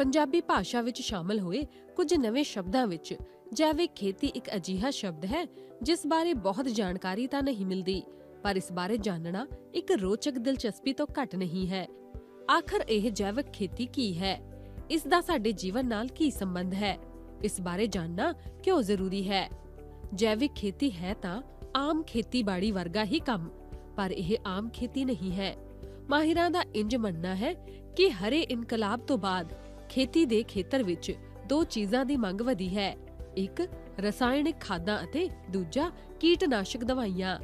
ਪੰਜਾਬੀ ਭਾਸ਼ਾ ਵਿੱਚ ਸ਼ਾਮਲ ਹੋਏ ਕੁਝ ਨਵੇਂ ਸ਼ਬਦਾਂ ਵਿੱਚ ਜੈਵਿਕ ਖੇਤੀ ਇੱਕ ਅਜੀਹਾ ਸ਼ਬਦ ਹੈ, ਜਿਸ ਬਾਰੇ ਬਹੁਤ ਜਾਣਕਾਰੀ ਤਾਂ ਨਹੀਂ ਮਿਲਦੀ, ਪਰ ਇਸ ਬਾਰੇ ਜਾਣਨਾ ਇੱਕ ਰੋਚਕ ਦਿਲਚਸਪੀ ਤੋਂ ਘੱਟ ਨਹੀਂ ਹੈ। ਆਖਰ ਇਹ ਜੈਵਿਕ ਖੇਤੀ ਕੀ ਹੈ? ਇਸ ਦਾ ਸਾਡੇ ਜੀਵਨ ਨਾਲ ਕੀ ਸੰਬੰਧ ਹੈ? ਇਸ ਬਾਰੇ ਜਾਣਨਾ ਕਿਉਂ ਜ਼ਰੂਰੀ ਹੈ? ਜੈਵਿਕ ਖੇਤੀ ਹੈ ਤਾਂ ਆਮ ਖੇਤੀਬਾੜੀ ਵਰਗਾ ਹੀ ਕੰਮ, ਪਰ ਇਹ ਆਮ ਖੇਤੀ ਨਹੀਂ ਹੈ। ਮਾਹਿਰਾਂ ਦਾ ਇੰਜ ਮੰਨਣਾ ਹੈ ਕਿ ਹਰੇ ਇਨਕਲਾਬ ਤੋਂ ਬਾਅਦ ਖੇਤੀ ਦੇ ਖੇਤਰ ਵਿੱਚ ਦੋ ਚੀਜ਼ਾਂ ਦੀ ਮੰਗ ਵਧੀ ਹੈ। ਇੱਕ, ਰਸਾਇਣਿਕ ਖਾਦਾਂ ਅਤੇ ਦੂਜਾ, ਕੀਟਨਾਸ਼ਕ ਦਵਾਈਆਂ।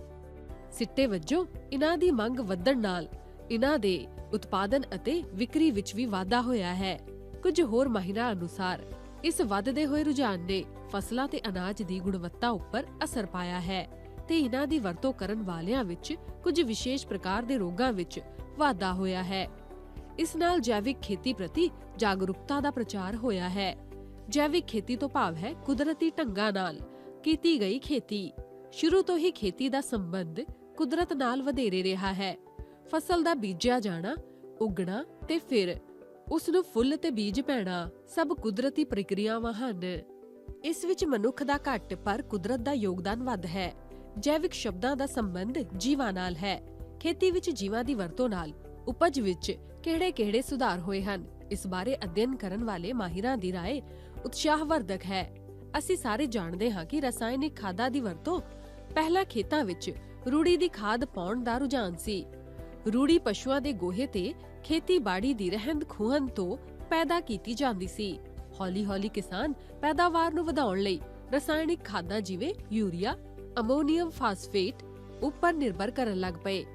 ਸਿੱਟੇ ਵਜੋਂ ਇਹਨਾਂ ਦੀ ਮੰਗ ਵਧਣ ਨਾਲ ਇਹਨਾਂ ਦੇ ਉਤਪਾਦਨ ਅਤੇ ਵਿਕਰੀ ਵਿੱਚ ਵੀ ਵਾਧਾ ਹੋਇਆ ਹੈ। ਕੁਝ ਹੋਰ ਮਾਹਿਰਾਂ ਅਨੁਸਾਰ, ਇਸ ਵੱਧਦੇ ਹੋਏ ਰੁਝਾਨ ਨੇ ਫਸਲਾਂ ਤੇ ਅਨਾਜ ਦੀ ਗੁਣਵੱਤਾ ਉੱਪਰ ਅਸਰ ਪਾਇਆ ਹੈ ਤੇ ਇਹਨਾਂ ਦੀ ਵਰਤੋਂ ਕਰਨ ਵਾਲਿਆਂ ਵਿੱਚ ਕੁਝ ਵਿਸ਼ੇਸ਼ ਪ੍ਰਕਾਰ ਦੇ ਰੋਗਾਂ ਵਿੱਚ ਵਾਧਾ ਹੋਇਆ ਹੈ। ਇਸ ਨਾਲ ਜੈਵਿਕ ਖੇਤੀ ਪ੍ਰਤੀ ਜਾਗਰੂਕਤਾ ਦਾ ਪ੍ਰਚਾਰ ਹੋਇਆ ਹੈ। ਜੈਵਿਕ ਖੇਤੀ ਤੋਂ ਭਾਵ ਹੈ ਕੁਦਰਤੀ ਢੰਗਾਂ ਨਾਲ ਕੀਤੀ ਗਈ ਖੇਤੀ। ਸ਼ੁਰੂ ਤੋਂ ਹੀ ਖੇਤੀ ਦਾ ਸੰਬੰਧ ਕੁਦਰਤ ਨਾਲ ਵਧੇਰੇ ਰਿਹਾ ਹੈ। ਫਸਲ ਦਾ ਬੀਜਿਆ ਜਾਣਾ, ਉਗਣਾ ਤੇ ਫਿਰ ਉਸ ਨੂੰ ਫੁੱਲ ਤੇ ਬੀਜ ਪੈਣਾ ਸਭ ਕੁਦਰਤੀ ਪ੍ਰਕਿਰਿਆਵਾਂ ਹਨ। ਇਸ ਵਿੱਚ ਮਨੁੱਖ ਦਾ ਘੱਟ ਪਰ ਕੁਦਰਤ ਦਾ ਯੋਗਦਾਨ ਵੱਧ ਹੈ। ਜੈਵਿਕ ਸ਼ਬਦਾਂ ਦਾ ਸੰਬੰਧ ਜੀਵਾਂ ਨਾਲ ਹੈ। ਖੇਤੀ ਵਿੱਚ ਜੀਵਾਂ ਦੀ ਵਰਤੋਂ ਨਾਲ ਉਪਜ ਵਿੱਚ ਕਿਹੜੇ-ਕਿਹੜੇ ਸੁਧਾਰ ਹੋਏ ਹਨ ਇਸ ਬਾਰੇ ਅਧਿਐਨ ਕਰਨ ਵਾਲੇ ਮਾਹਿਰਾਂ ਦੀ رائے ਉਤਸ਼ਾਹਵਰਧਕ ਹੈ ਅਸੀਂ ਸਾਰੇ ਜਾਣਦੇ ਹਾਂ ਕਿ ਰਸਾਇਣਿਕ ਖਾਦਾਂ ਦੀ ਵਰਤੋਂ ਪਹਿਲਾਂ ਖੇਤਾਂ ਵਿੱਚ ਰੂੜੀ ਦੀ ਖਾਦ ਪਾਉਣ ਦਾ ਰੁਝਾਨ ਸੀ ਰੂੜੀ ਪਸ਼ੂਆਂ ਦੇ ਗੋਹੇ ਤੇ ਖੇਤੀਬਾੜੀ ਦੀ ਰਹਿੰਦ ਖੂਹਨ ਤੋਂ ਪੈਦਾ ਕੀਤੀ ਜਾਂਦੀ ਸੀ ਹੌਲੀ-ਹੌਲੀ ਕਿਸਾਨ ਪੈਦਾਵਾਰ ਨੂੰ ਵਧਾਉਣ ਲਈ ਰਸਾਇਣਿਕ ਖਾਦਾਂ ਜਿਵੇਂ ਯੂਰੀਆ ਅਮੋਨੀਅਮ ਫਾਸਫੇਟ ਉੱਪਰ ਨਿਰਭਰ ਕਰਨ ਲੱਗ ਪਏ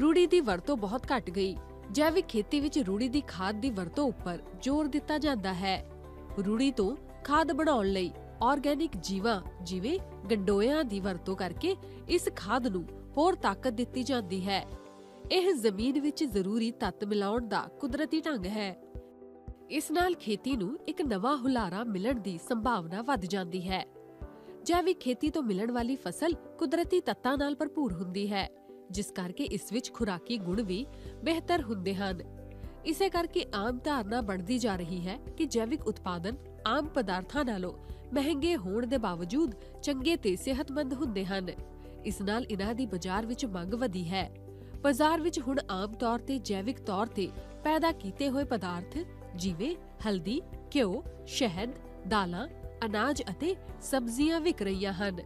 ਰੂੜੀ ਦੀ ਵਰਤੋਂ ਬਹੁਤ ਘਟ ਗਈ। ਜੈਵਿਕ ਖੇਤੀ ਵਿੱਚ ਰੂੜੀ ਦੀ ਖਾਦ ਦੀ ਵਰਤੋਂ ਉੱਪਰ ਜ਼ੋਰ ਦਿੱਤਾ ਜਾਂਦਾ ਹੈ। ਰੂੜੀ ਤੋਂ ਖਾਦ ਬਣਾਉਣ ਲਈ ਆਰਗੈਨਿਕ ਜੀਵਾਂ, ਜਿਵੇਂ ਗੰਡੋਇਆਂ ਦੀ ਵਰਤੋਂ ਕਰਕੇ ਇਸ ਖਾਦ ਨੂੰ ਹੋਰ ਤਾਕਤ ਦਿੱਤੀ ਜਾਂਦੀ ਹੈ। ਇਹ ਜ਼ਮੀਨ ਵਿੱਚ ਜ਼ਰੂਰੀ ਤੱਤ ਮਿਲਾਉਣ ਦਾ ਕੁਦਰਤੀ ਢੰਗ ਹੈ। ਇਸ ਨਾਲ ਖੇਤੀ ਨੂੰ ਇੱਕ ਨਵਾਂ ਹੁਲਾਰਾ ਮਿਲਣ ਦੀ ਸੰਭਾਵਨਾ ਵੱਧ ਜਾਂਦੀ ਹੈ। ਜੈਵਿਕ ਖੇਤੀ ਤੋਂ ਮਿਲਣ ਵਾਲੀ ਫਸਲ ਕੁਦਰਤੀ ਤੱਤਾਂ ਨਾਲ ਭਰਪੂਰ ਹੁੰਦੀ ਹੈ। ਜਿਸ ਕਰਕੇ ਇਸ ਵਿੱਚ ਖੁਰਾਕੀ ਗੁਣ ਵੀ ਬਿਹਤਰ ਹੁੰਦੇ ਹਨ। ਇਸੇ ਕਰਕੇ ਆਮ ਧਾਰਨਾ ਬਣਦੀ ਜਾ ਰਹੀ ਹੈ ਕਿ ਜੈਵਿਕ ਉਤਪਾਦਨ ਆਮ ਪਦਾਰਥਾਂ ਨਾਲੋਂ ਮਹਿੰਗੇ ਹੋਣ ਦੇ ਬਾਵਜੂਦ ਚੰਗੇ ਤੇ ਸਿਹਤਮੰਦ ਹੁੰਦੇ ਹਨ। ਇਸ ਨਾਲ ਇਹਨਾਂ ਦੀ ਬਾਜ਼ਾਰ ਵਿੱਚ ਮੰਗ ਵਧੀ ਹੈ। ਬਾਜ਼ਾਰ ਵਿੱਚ ਹੁਣ ਆਮ ਤੌਰ ਤੇ ਜੈਵਿਕ ਤੌਰ ਤੇ ਪੈਦਾ ਕੀਤੇ ਹੋਏ ਪਦਾਰਥ ਜਿਵੇਂ ਹਲਦੀ, ਘਿਓ, ਸ਼ਹਿਦ, ਦਾਲਾਂ, ਅਨਾਜ ਅਤੇ ਸਬਜ਼ੀਆਂ ਵਿਕ ਰਹੀਆਂ ਹਨ।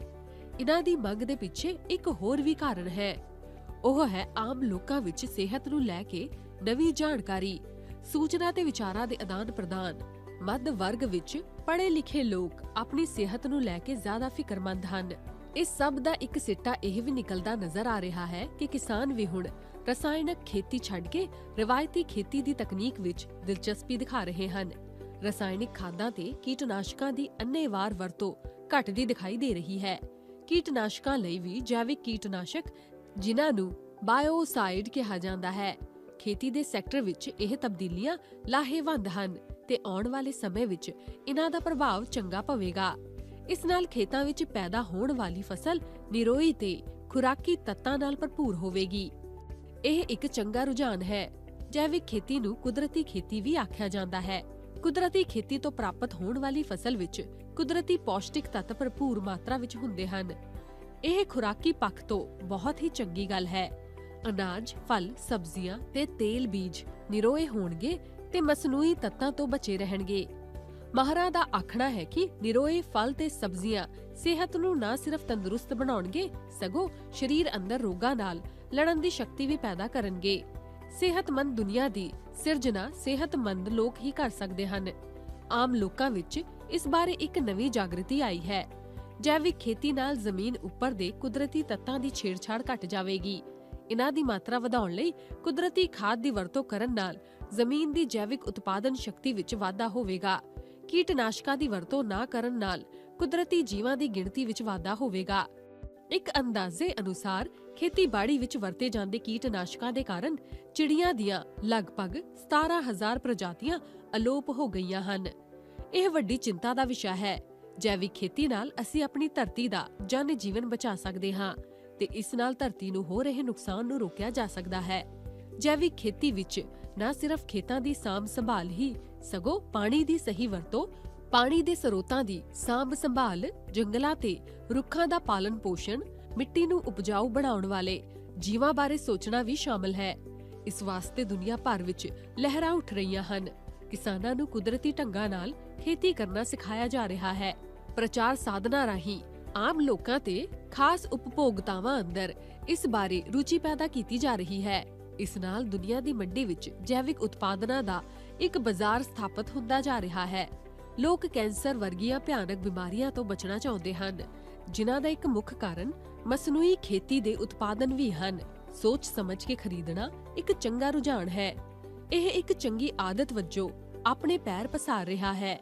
ਇਹਨਾਂ ਦੀ ਮੰਗ ਦੇ ਪਿੱਛੇ ਇੱਕ ਹੋਰ ਵੀ ਕਾਰਨ ਹੈ। ਉਹ ਹੈ ਆਮ ਲੋਕਾਂ ਵਿੱਚ ਸਿਹਤ ਨੂੰ ਲੈ ਕੇ ਨਵੀਂ ਜਾਣਕਾਰੀ, ਸੂਚਨਾ ਤੇ ਵਿਚਾਰਾਂ ਦੇ ਆਦਾਨ ਪ੍ਰਦਾਨ, ਮੱਧ ਵਰਗ ਵਿੱਚ ਪੜ੍ਹੇ ਲਿਖੇ ਲੋਕ ਆਪਣੀ ਸਿਹਤ ਨੂੰ ਲੈ ਕੇ ਜ਼ਿਆਦਾ ਫਿਕਰਮੰਦ ਹਨ। ਇਸ ਸਭ ਦਾ ਇੱਕ ਸਿੱਟਾ ਇਹ ਵੀ ਨਿਕਲਦਾ ਨਜ਼ਰ ਆ ਰਿਹਾ ਹੈ ਕਿ ਕਿਸਾਨ ਵੀ ਹੁਣ ਰਸਾਇਣਕ ਖੇਤੀ ਛੱਡ ਕੇ ਰਵਾਇਤੀ ਖੇਤੀ ਦੀ ਤਕਨੀਕ ਵਿੱਚ ਦਿਲਚਸਪੀ ਦਿਖਾ ਰਹੇ ਹਨ। ਰਸਾਇਣਿਕ ਖਾਦਾਂ ਤੇ ਕੀਟਨਾਸ਼ਕਾਂ ਦੀ ਅੰਨ੍ਹੇਵਾਰ ਵਰਤੋਂ ਘਟਦੀ ਦਿਖਾਈ ਦੇ ਰਹੀ ਹੈ। ਕੀਟਨਾਸ਼ਕਾਂ ਲਈ ਵੀ ਜੈਵਿਕ ਕੀਟਨਾਸ਼ਕ ਜਿਨ੍ਹਾਂ ਨੂੰ ਬਾਇਓਸਾਈਡ ਕਿਹਾ ਜਾਂਦਾ ਹੈ। ਖੇਤੀ ਦੇ ਸੈਕਟਰ ਵਿੱਚ ਇਹ ਤਬਦੀਲੀਆਂ ਲਾਹੇਵੰਦ ਹਨ ਤੇ ਆਉਣ ਵਾਲੇ ਸਮੇਂ ਵਿੱਚ ਇਹਨਾਂ ਦਾ ਪ੍ਰਭਾਵ ਚੰਗਾ ਪਵੇਗਾ। ਇਸ ਨਾਲ ਖੇਤਾਂ ਵਿੱਚ ਪੈਦਾ ਹੋਣ ਵਾਲੀ ਫਸਲ ਨਿਰੋਈ ਤੇ ਖੁਰਾਕੀ ਤੱਤਾਂ ਨਾਲ ਭਰਪੂਰ ਹੋਵੇਗੀ। ਇਹ ਇੱਕ ਚੰਗਾ ਰੁਝਾਨ ਹੈ। ਜੈਵਿਕ ਖੇਤੀ ਨੂੰ ਕੁਦਰਤੀ ਖੇਤੀ ਵੀ ਆਖਿਆ ਜਾਂਦਾ ਹੈ। ਕੁਦਰਤੀ ਖੇਤੀ ਤੋਂ ਪ੍ਰਾਪਤ ਹੋਣ ਵਾਲੀ ਫਸਲ ਵਿੱਚ ਕੁਦਰਤੀ ਪੌਸ਼ਟਿਕ ਤੱਤ ਭਰਪੂਰ ਮਾਤਰਾ ਵਿੱਚ ਹੁੰਦੇ ਹਨ। ਇਹ ਖੁਰਾਕੀ ਪੱਖ ਤੋਂ ਬਹੁਤ ਹੀ ਚੰਗੀ ਗੱਲ ਹੈ। ਅਨਾਜ, ਫਲ, ਸਬਜ਼ੀਆਂ ਤੇ ਤੇਲ ਬੀਜ ਨਿਰੋਏ ਹੋਣਗੇ ਤੇ ਮਸਨੂਈ ਤੱਤਾਂ ਤੋਂ ਬਚੇ ਰਹਿਣਗੇ। ਮਾਹਰਾਂ ਦਾ ਆਖਣਾ ਹੈ ਕਿ ਨਿਰੋਏ ਫਲ ਤੇ ਸਬਜ਼ੀਆਂ ਸਿਹਤ ਨੂੰ ਨਾ ਸਿਰਫ ਤੰਦਰੁਸਤ ਬਣਾਉਣਗੇ ਸਗੋਂ ਸਰੀਰ ਅੰਦਰ ਰੋਗਾਂ ਨਾਲ ਲੜਨ ਦੀ ਸ਼ਕਤੀ ਵੀ ਪੈਦਾ ਕਰਨਗੇ। ਸਿਹਤਮੰਦ ਦੁਨੀਆ ਦੀ ਸਿਰਜਣਾ ਸਿਹਤਮੰਦ ਲੋਕ ਹੀ ਕਰ ਸਕਦੇ ਹਨ। ਆਮ ਲੋਕਾਂ ਵਿੱਚ ਇਸ ਬਾਰੇ ਇੱਕ ਨਵੀਂ ਜਾਗ੍ਰਿਤੀ ਆਈ ਹੈ। ਜੈਵਿਕ ਖੇਤੀ ਨਾਲ ਜ਼ਮੀਨ ਉੱਪਰ ਦੇ ਕੁਦਰਤੀ ਤੱਤਾਂ ਦੀ ਛੇੜਛਾੜ ਘਟ ਜਾਵੇਗੀ। ਇਹਨਾਂ ਦੀ ਮਾਤਰਾ ਵਧਾਉਣ ਲਈ ਕੁਦਰਤੀ ਖਾਦ ਦੀ ਵਰਤੋਂ ਕਰਨ ਨਾਲ ਜ਼ਮੀਨ ਦੀ ਜੈਵਿਕ ਉਤਪਾਦਨ ਸ਼ਕਤੀ ਵਿੱਚ ਵਾਧਾ ਹੋਵੇਗਾ। ਕੀਟਨਾਸ਼ਕਾਂ ਦੀ ਵਰਤੋਂ ਨਾ ਕਰਨ ਨਾਲ ਕੁਦਰਤੀ ਜੀਵਾਂ ਦੀ ਗਿਣਤੀ ਵਿੱਚ ਵਾਧਾ ਹੋਵੇਗਾ। ਇੱਕ ਅੰਦਾਜ਼ੇ ਅਨੁਸਾਰ ਖੇਤੀਬਾੜੀ ਵਿੱਚ ਵਰਤੇ ਜਾਂਦੇ ਕੀਟਨਾਸ਼ਕਾਂ ਦੇ ਕਾਰਨ ਚਿੜੀਆਂ ਦੀਆਂ ਲਗਭਗ 17000 ਪ੍ਰਜਾਤੀਆਂ ਅਲੋਪ ਹੋ ਗਈਆਂ ਹਨ। ਇਹ ਵੱਡੀ ਚਿੰਤਾ ਦਾ ਵਿਸ਼ਾ ਹੈ। ਜੈਵਿਕ ਖੇਤੀ ਨਾਲ ਅਸੀਂ ਆਪਣੀ ਧਰਤੀ ਦਾ ਜਨ ਜੀਵਨ ਬਚਾ ਸਕਦੇ ਹਾਂ ਤੇ ਇਸ ਨਾਲ ਧਰਤੀ ਨੂੰ ਹੋ ਰਹੇ ਨੁਕਸਾਨ ਨੂੰ ਰੋਕਿਆ ਜਾ ਸਕਦਾ ਹੈ। ਜੈਵਿਕ ਖੇਤੀ ਵਿੱਚ ਨਾ ਸਿਰਫ ਖੇਤਾਂ ਦੀ ਸਾਂਭ ਸੰਭਾਲ ਹੀ ਸਗੋਂ ਪਾਣੀ ਦੀ ਸਹੀ ਵਰਤੋਂ, ਪਾਣੀ ਦੇ ਸਰੋਤਾਂ ਦੀ ਸਾਂਭ ਸੰਭਾਲ, ਜੰਗਲਾਂ ਤੇ ਰੁੱਖਾਂ ਦਾ ਪਾਲਣ ਪੋਸ਼ਣ, ਮਿੱਟੀ ਨੂੰ ਉਪਜਾਊ ਬਣਾਉਣ ਵਾਲੇ ਜੀਵਾਂ ਬਾਰੇ ਸੋਚਣਾ ਵੀ ਸ਼ਾਮਲ ਹੈ। ਇਸ ਵਾਸਤੇ ਦੁਨੀਆ ਭਰ ਵਿੱਚ ਲਹਿਰਾਂ ਉੱਠ ਰਹੀਆਂ ਹਨ। ਕਿਸਾਨਾਂ ਨੂੰ ਕੁਦਰਤੀ ਢੰਗਾਂ ਨਾਲ ਖੇਤੀ ਕਰਨਾ ਸਿਖਾਇਆ ਜਾ ਰਿਹਾ ਹੈ। ਪ੍ਰਚਾਰ ਸਾਧਨਾ ਰਾਹੀਂ ਆਮ ਲੋਕਾਂ ਤੇ ਖਾਸ ਉਪਭੋਗਤਾਵਾਂ ਅੰਦਰ ਇਸ ਬਾਰੇ ਰੁਚੀ ਪੈਦਾ ਕੀਤੀ ਜਾ ਰਹੀ ਹੈ। ਇਸ ਨਾਲ ਦੁਨੀਆ ਦੀ ਮੰਡੀ ਵਿੱਚ ਜੈਵਿਕ ਉਤਪਾਦਨਾਂ ਦਾ ਇੱਕ ਬਾਜ਼ਾਰ ਸਥਾਪਿਤ ਹੁੰਦਾ ਜਾ ਰਿਹਾ ਹੈ। ਲੋਕ ਕੈਂਸਰ ਵਰਗੀਆਂ ਭਿਆਨਕ ਬਿਮਾਰੀਆਂ ਤੋਂ ਬਚਣਾ ਚਾਹੁੰਦੇ ਹਨ, ਜਿਨ੍ਹਾਂ ਦਾ ਇੱਕ ਮੁੱਖ ਕਾਰਨ ਮਸਨੂਈ ਖੇਤੀ ਦੇ ਉਤਪਾਦਨ ਵੀ ਹਨ। ਸੋਚ ਸਮਝ ਕੇ ਖਰੀਦਣਾ ਇੱਕ ਚੰਗਾ ਰੁਝਾਨ ਹੈ। ਇਹ ਇੱਕ ਚੰਗੀ ਆਦਤ ਵਜੋਂ ਆਪਣੇ ਪੈਰ ਪਸਾਰ ਰਿਹਾ ਹੈ।